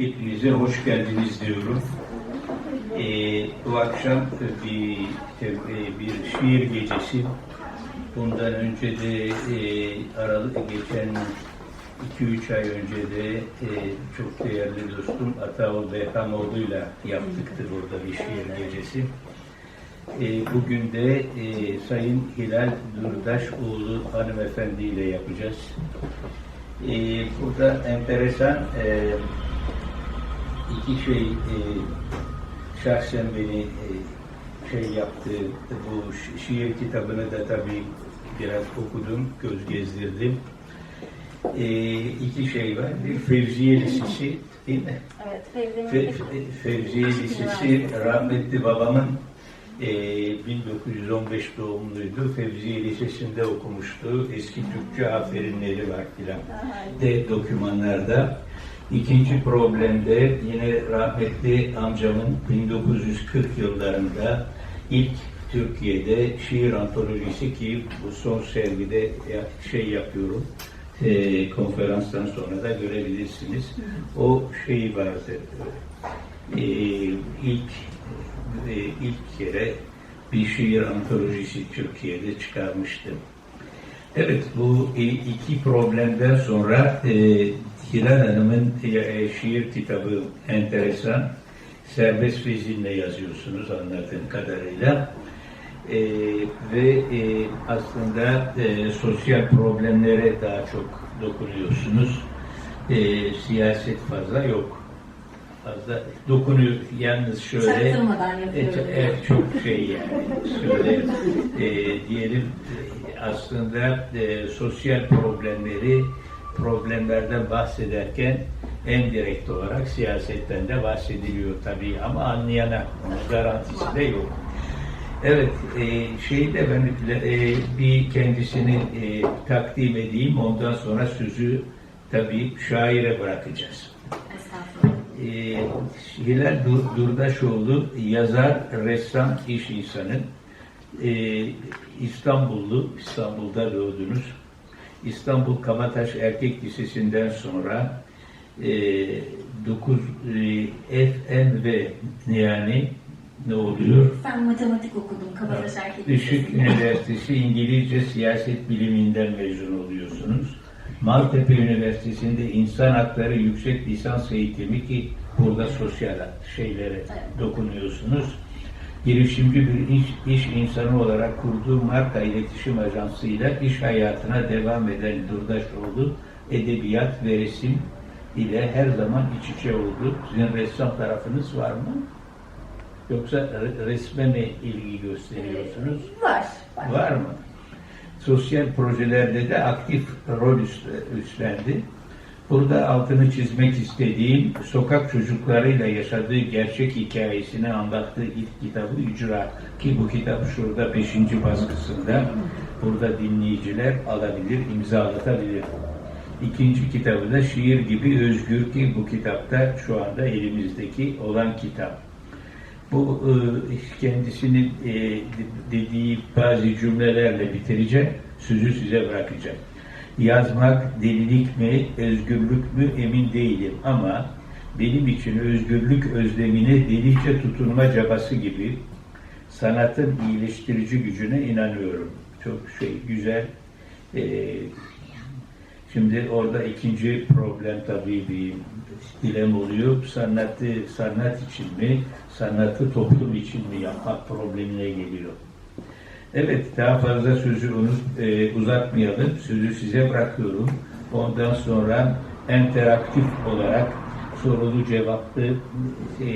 Hepinize hoş geldiniz diyorum. Ee, bu akşam bir, bir şiir gecesi. Bundan önce de e, Aralık geçen 2-3 ay önce de e, çok değerli dostum Ataol Behramoğlu'yla yaptıktı burada bir şiir gecesi. E, bugün de e, Sayın Hilal Durdaşoğlu hanımefendi ile yapacağız. E, burada enteresan e, iki şey e, şahsen beni e, şey yaptı. Bu şi- şiir kitabını da tabii biraz okudum, göz gezdirdim. E, iki şey var. Bir Fevziye Lisesi değil mi? Evet, Fevzi'nin Fe, Fe- Fevziye Lisesi rahmetli babamın e, 1915 doğumluydu. Fevziye Lisesi'nde okumuştu. Eski Türkçe aferinleri var filan de dokümanlarda. İkinci problemde yine rahmetli amcamın 1940 yıllarında ilk Türkiye'de şiir antolojisi ki bu son sergide şey yapıyorum e, konferanstan sonra da görebilirsiniz. O şeyi vardı. E, ilk e, ilk kere bir şiir antolojisi Türkiye'de çıkarmıştım. Evet, bu iki problemden sonra e, Hilal Hanım'ın e, şiir kitabı enteresan. Serbest vezinle yazıyorsunuz anladığım kadarıyla. E, ve e, aslında e, sosyal problemlere daha çok dokunuyorsunuz. E, siyaset fazla yok. Fazla dokunuyor. Yalnız şöyle... Evet, evet, çok şey yani. Şöyle e, diyelim e, aslında e, sosyal problemleri problemlerden bahsederken en direkt olarak siyasetten de bahsediliyor tabii ama anlayana onun garantisi de yok. Evet, e, şeyi de ben e, bir kendisini e, takdim edeyim. Ondan sonra sözü tabii şaire bırakacağız. Estağfurullah. E, Hilal Dur- Durdaşoğlu yazar, ressam, iş insanı. E, İstanbullu, İstanbul'da doğdunuz. İstanbul Kabataş Erkek Lisesi'nden sonra e, 9 e, FNV yani ne oluyor? Ben matematik okudum Kabataş Erkek Lisesi'nde. Üniversitesi İngilizce Siyaset Biliminden mezun oluyorsunuz. Maltepe Üniversitesi'nde İnsan Hakları Yüksek Lisans Eğitimi ki burada sosyal şeylere dokunuyorsunuz. Girişimci bir iş, iş insanı olarak kurduğu marka iletişim ajansıyla iş hayatına devam eden Durdaşoğlu edebiyat ve resim ile her zaman iç içe oldu. Sizin ressam tarafınız var mı? Yoksa re- resme mi ilgi gösteriyorsunuz? Var. var. Var mı? Sosyal projelerde de aktif rol üst- üstlendi. Burada altını çizmek istediğim sokak çocuklarıyla yaşadığı gerçek hikayesini anlattığı ilk kitabı İcra ki bu kitap şurada 5. baskısında burada dinleyiciler alabilir, imzalatabilir. İkinci kitabı da Şiir gibi Özgür ki bu kitapta şu anda elimizdeki olan kitap. Bu e, kendisinin e, dediği bazı cümlelerle bitireceğim. Sözü size bırakacağım. Yazmak delilik mi, özgürlük mü emin değilim ama benim için özgürlük özlemine delice tutunma cabası gibi sanatın iyileştirici gücüne inanıyorum. Çok şey güzel. E, Şimdi orada ikinci problem tabii bir dilem oluyor. Sanatı sanat için mi, sanatı toplum için mi yapmak problemine geliyor. Evet, daha fazla sözü unut, e, uzatmayalım. Sözü size bırakıyorum. Ondan sonra interaktif olarak sorulu cevaplı e,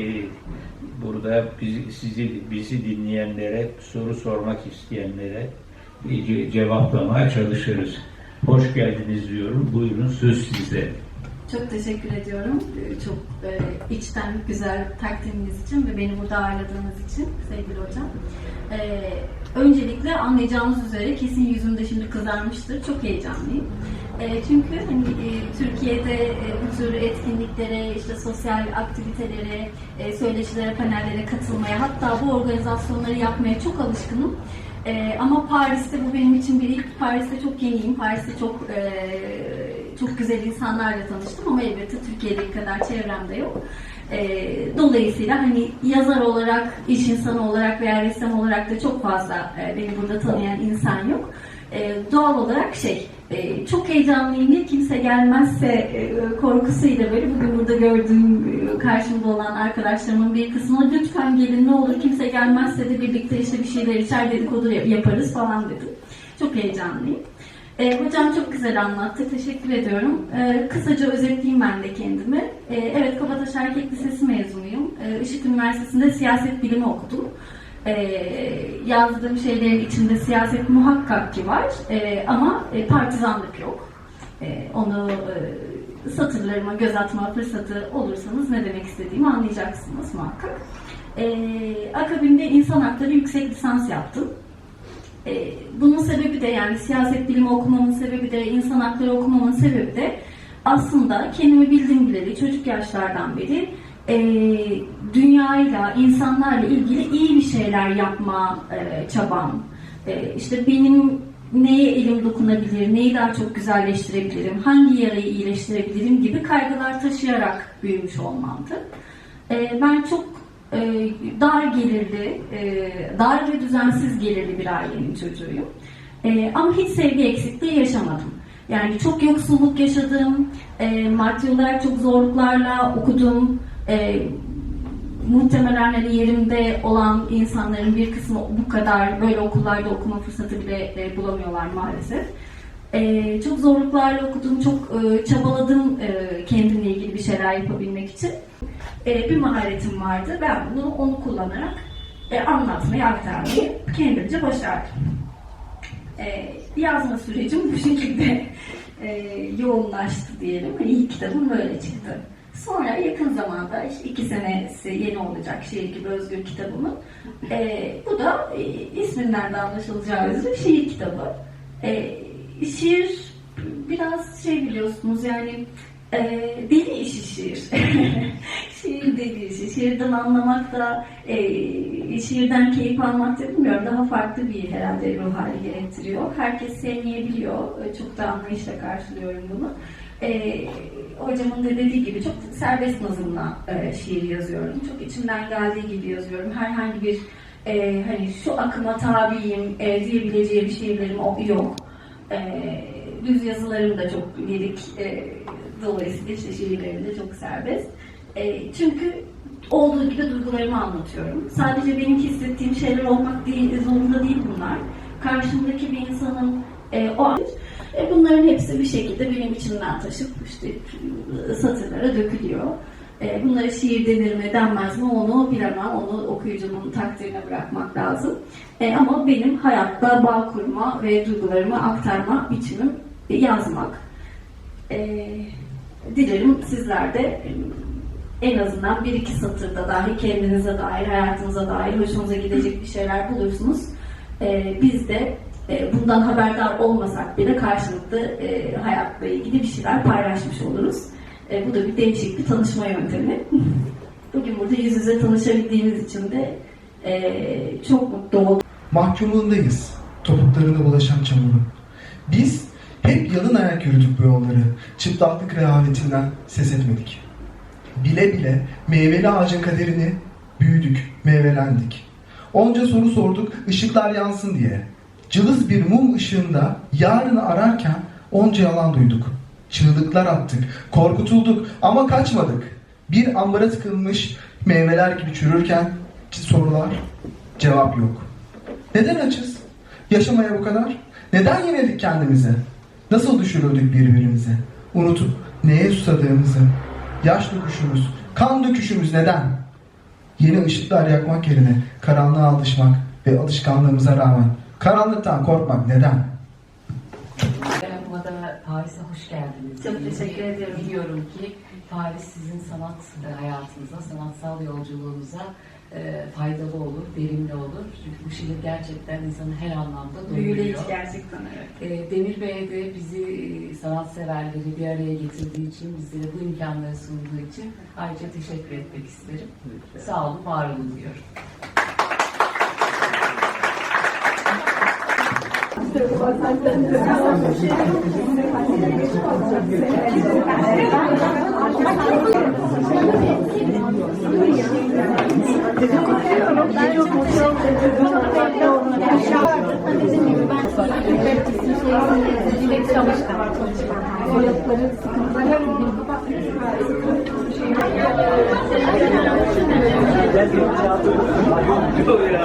burada bizi, sizi bizi dinleyenlere, soru sormak isteyenlere e, ce- cevaplamaya çalışırız. Hoş geldiniz diyorum. Buyurun söz sizde. Çok teşekkür ediyorum. Ee, Çok e, içten güzel takdiminiz için ve beni burada ağırladığınız için sevgili hocam. Ee, öncelikle anlayacağınız üzere kesin yüzümde şimdi kızarmıştır. Çok heyecanlıyım. Ee, çünkü hani, e, Türkiye'de e, bu tür etkinliklere, işte sosyal aktivitelere, e, söyleşilere, panellere katılmaya, hatta bu organizasyonları yapmaya çok alışkınım. Ee, ama Paris'te bu benim için bir ilk. Paris'te çok yeniyim. Paris'te çok e, çok güzel insanlarla tanıştım ama elbette Türkiye'deki kadar çevremde yok. E, dolayısıyla hani yazar olarak, iş insanı olarak veya ressam olarak da çok fazla e, beni burada tanıyan insan yok. E, doğal olarak şey, e, çok heyecanlıyım diye kimse gelmezse e, korkusuyla böyle bugün burada gördüğüm karşımda olan arkadaşlarımın bir kısmına lütfen gelin ne olur kimse gelmezse de birlikte işte bir şeyler içer dedikodu yaparız falan dedim. Çok heyecanlıyım. E, hocam çok güzel anlattı. Teşekkür ediyorum. E, kısaca özetleyeyim ben de kendimi. E, evet Kabataş Erkek Lisesi mezunuyum. E, Işık Üniversitesi'nde siyaset bilimi okudum. E, yazdığım şeylerin içinde siyaset muhakkak ki var. E, ama e, partizanlık yok. E, onu e, satırlarıma göz atma fırsatı olursanız ne demek istediğimi anlayacaksınız muhakkak. E, akabinde insan hakları yüksek lisans yaptım. E, bunun sebebi de yani siyaset bilimi okumamın sebebi de insan hakları okumamın sebebi de aslında kendimi bildiğim bileli çocuk yaşlardan beri e, dünyayla, insanlarla ilgili iyi bir şeyler yapma e, çabam. E, işte benim neye elim dokunabilir, neyi daha çok güzelleştirebilirim, hangi yarayı iyileştirebilirim gibi kaygılar taşıyarak büyümüş olmamdı. E, ben çok e, dar gelirli, e, dar ve düzensiz gelirli bir ailenin çocuğuyum. E, ama hiç sevgi eksikliği yaşamadım. Yani çok yoksulluk yaşadım, e, maddi olarak çok zorluklarla okudum. E, muhtemelen hani yerimde olan insanların bir kısmı bu kadar böyle okullarda okuma fırsatı bile e, bulamıyorlar maalesef. E, çok zorluklarla okudum, çok e, çabaladım e, kendimle ilgili bir şeyler yapabilmek için. E, bir maharetim vardı. Ben bunu onu kullanarak e, anlatmayı, aktarmayı kendimce başardım. Yazma sürecim bu şekilde yoğunlaştı diyelim. İlk kitabım böyle çıktı. Sonra yakın zamanda işte iki senesi yeni olacak şiir gibi özgür kitabımın. E, bu da e, isminden de anlaşılacağı üzere şiir kitabı. E, şiir biraz şey biliyorsunuz yani e, deli işi şiir. şiir deli işi. Şiirden anlamak da e, şiirden keyif almak da bilmiyorum. Daha farklı bir herhalde ruh hali gerektiriyor. Herkes sevmeyebiliyor. E, Çok da anlayışla karşılıyorum bunu. E, hocamın da dediği gibi çok serbest nazımla e, şiir yazıyorum. Çok içimden geldiği gibi yazıyorum. Herhangi bir e, hani şu akıma tabiyim e, diyebileceğim şiirlerim o- yok. E, düz yazılarım da çok lirik. E, dolayısıyla işte şiirlerim de çok serbest. E, çünkü olduğu gibi duygularımı anlatıyorum. Sadece benim hissettiğim şeyler olmak değil, zorunda değil bunlar. Karşımdaki bir insanın e, o an e, bunların hepsi bir şekilde benim içimden taşıp işte e, satırlara dökülüyor. E, bunlara şiir denir mi denmez mi onu bilemem. Onu okuyucunun takdirine bırakmak lazım. E, ama benim hayatta bağ kurma ve duygularımı aktarma biçimim yazmak. E, dilerim sizler de en azından bir iki satırda dahi kendinize dair, hayatınıza dair hoşunuza gidecek bir şeyler bulursunuz. E, biz de e, bundan haberdar olmasak bile karşılıklı e, hayatla ilgili bir şeyler paylaşmış oluruz. E, bu da bir değişik bir tanışma yöntemi. Bugün burada yüz yüze tanışabildiğimiz için de e, çok mutlu oldum. Mahkumluğundayız. Topuklarına bulaşan çamurun. Biz hep yalın ayak yürüdük bu yolları. Çıplaklık rehavetinden ses etmedik. Bile bile meyveli ağacın kaderini büyüdük, meyvelendik. Onca soru sorduk, ışıklar yansın diye. Cılız bir mum ışığında yarını ararken onca yalan duyduk. Çığlıklar attık, korkutulduk ama kaçmadık. Bir ambara tıkılmış meyveler gibi çürürken sorular, cevap yok. Neden açız? Yaşamaya bu kadar? Neden yenildik kendimize? Nasıl düşürüldük birbirimize? Unutup neye susadığımızı, yaş döküşümüz, kan döküşümüz neden? Yeni ışıklar yakmak yerine karanlığa alışmak ve alışkanlığımıza rağmen karanlıktan korkmak neden? Yarışmada Paris'e hoş geldiniz. Çok teşekkür ediyorum. Biliyorum ki Paris sizin sanat hayatınıza, sanatsal yolculuğunuza e, faydalı olur, verimli olur. Çünkü bu şiir gerçekten insanı her anlamda doyuruyor. Büyüleyici gerçekten evet. E, Demir Bey de bizi e, sanatseverleri bir araya getirdiği için, bizlere bu imkanları sunduğu için ayrıca teşekkür etmek isterim. Sağ olun, var olun diyorum. Dilek çalışkan. Soyadları sıkıntıları